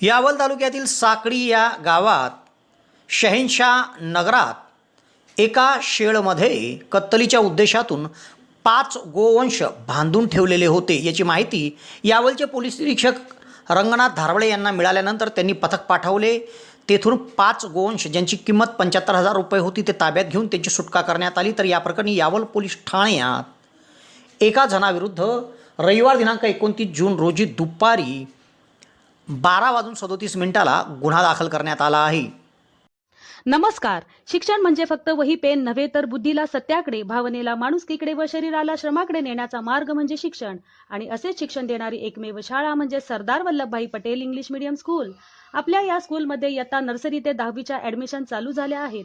यावल तालुक्यातील साकडी या गावात शहेनशाह नगरात एका शेळमध्ये कत्तलीच्या उद्देशातून पाच गोवंश बांधून ठेवलेले होते याची माहिती यावलचे पोलीस निरीक्षक रंगनाथ धारवळे यांना मिळाल्यानंतर त्यांनी पथक पाठवले. तेथून पाच गोवंश ज्यांची किंमत पंच्याहत्तर हजार रुपये होती ते ताब्यात घेऊन त्यांची सुटका करण्यात आली. तर या प्रकरणी यावल पोलीस ठाण्यात एका जणाविरुद्ध रविवार दिनांक एकोणतीस जून रोजी दुपारी बारा वाजून सदोतीस मिनिटाला गुन्हा दाखल करण्यात आला आहे. नमस्कार. शिक्षण म्हणजे फक्त वही पेन नव्हे तर बुद्धीला सत्याकडे भावनेला माणुसकीकडे व शरीराला श्रमाकडे नेण्याचा मार्ग म्हणजे शिक्षण. आणि असेच शिक्षण देणारी एकमेव शाळा म्हणजे Sardar Vallabhbhai Patel English medium school. आपल्या या स्कूलमध्ये इयत्ता नर्सरी ते दहावीच्या ऍडमिशन चालू झाल्या आहेत.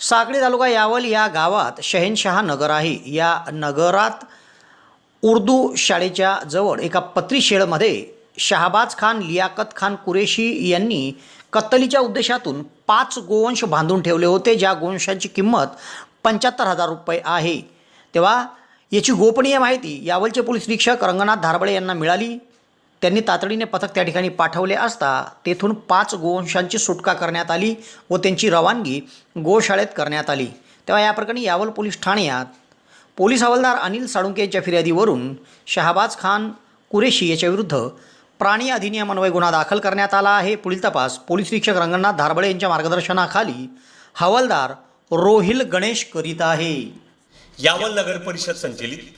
साकडी तालुका यावल या गावात शहेनशहा नगर आहे या नगरात उर्दू शाळेच्या जवळ एका पत्री शेळमध्ये शहाबाज खान लियाकत खान कुरेशी यांनी कत्तलीच्या उद्देशातून पाच गोवंश बांधून ठेवले होते ज्या गोवंशांची किंमत पंच्याहत्तर हजार रुपये आहे. तेव्हा याची गोपनीय माहिती यावलचे पोलीस निरीक्षक रंगनाथ धारबळे यांना मिळाली. त्यांनी तातडीने पथक त्या ठिकाणी पाठवले असता तेथून पाच गोवंशांची सुटका करण्यात आली व त्यांची रवानगी गोशाळेत करण्यात आली. तेव्हा या प्रकरणी यावल पोलीस ठाण्यात पोलीस हवालदार अनिल साळुंके यांच्या फिर्यादीवरून शहाबाज खान कुरेशी याच्याविरुद्ध प्राणी अधिनियमान्वये गुन्हा दाखल करण्यात आला आहे. पुढील तपास पोलीस निरीक्षक रंगनाथ धारबळे यांच्या मार्गदर्शनाखाली हवालदार रोहिल गणेश करीत आहे. यावल नगर परिषद संचलित